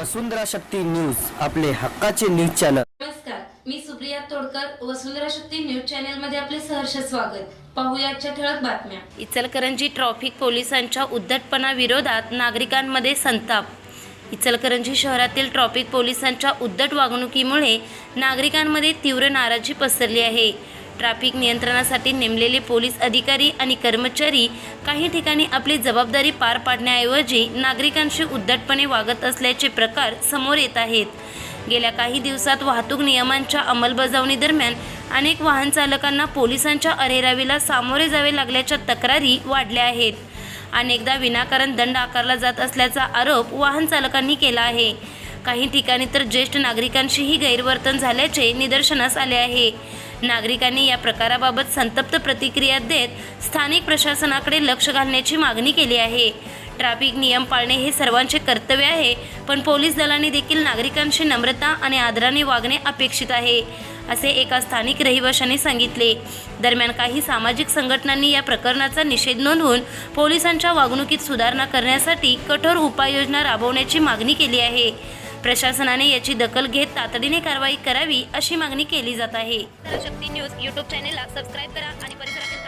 वसुंधरा Shakti news आपले हक्काचे news channel. नमस्कार मी सुप्रिया तोडकर वसुंधरा शक्ती न्यूज चॅनलमध्ये आपले सहर्ष स्वागत. पाहूया ठळक बातम्या. इचलकरंजी ट्रॉफिक पोलिसांच्या उद्धटपणा विरोधात नागरिकांमध्ये संताप. इचलकरंजी शहरातील ट्रॉफिक पोलिसांच्या उद्धट वागणुकीमुळे नागरिकांमध्ये तीव्र नाराजी पसरली आहे. ट्रॅफिक नियंत्रणासाठी नेमलेले पोलीस अधिकारी आणि कर्मचारी काही ठिकाणी आपली जबाबदारी पार पाडण्याऐवजी नागरिकांशी उद्धटपणे वागत असल्याचे प्रकार समोर येत आहेत. गेल्या काही दिवसात वाहतूक नियमांच्या अंमलबजावणीदरम्यान अनेक वाहन चालकांना पोलिसांच्या अरेरावीला सामोरे जावे लागल्याच्या तक्रारी वाढल्या आहेत. अनेकदा विनाकारण दंड आकारला जात असल्याचा आरोप वाहन चालकांनी केला आहे. काही ठिकाणी तर ज्येष्ठ नागरिकांशीही गैरवर्तन झाल्याचे निदर्शनास आले आहे. नागरिकांनी या प्रकाराबाबत संतप्त प्रतिक्रिया देत स्थानिक प्रशासनाकडे लक्ष घालण्याची मागणी केली आहे. ट्रॅफिक नियम पाळणे हे सर्वांचे कर्तव्य आहे पण पोलीस दलांनी देखील नागरिकांशी नम्रता आणि आदराने वागणे अपेक्षित आहे असे एका स्थानिक रहिवाशाने सांगितले. दरम्यान काही सामाजिक संघटनांनी या प्रकरणाचा निषेध नोंदवून पोलिसांच्या वागणुकीत सुधारणा करण्यासाठी कठोर उपाययोजना राबवण्याची मागणी केली आहे. प्रशासनाने याची दखल घेत तातडीने कारवाई करावी अशी मागणी केली जात आहे. न्यूज यूट्यूब चॅनेलला सबस्क्राईब करा आणि परिसरातील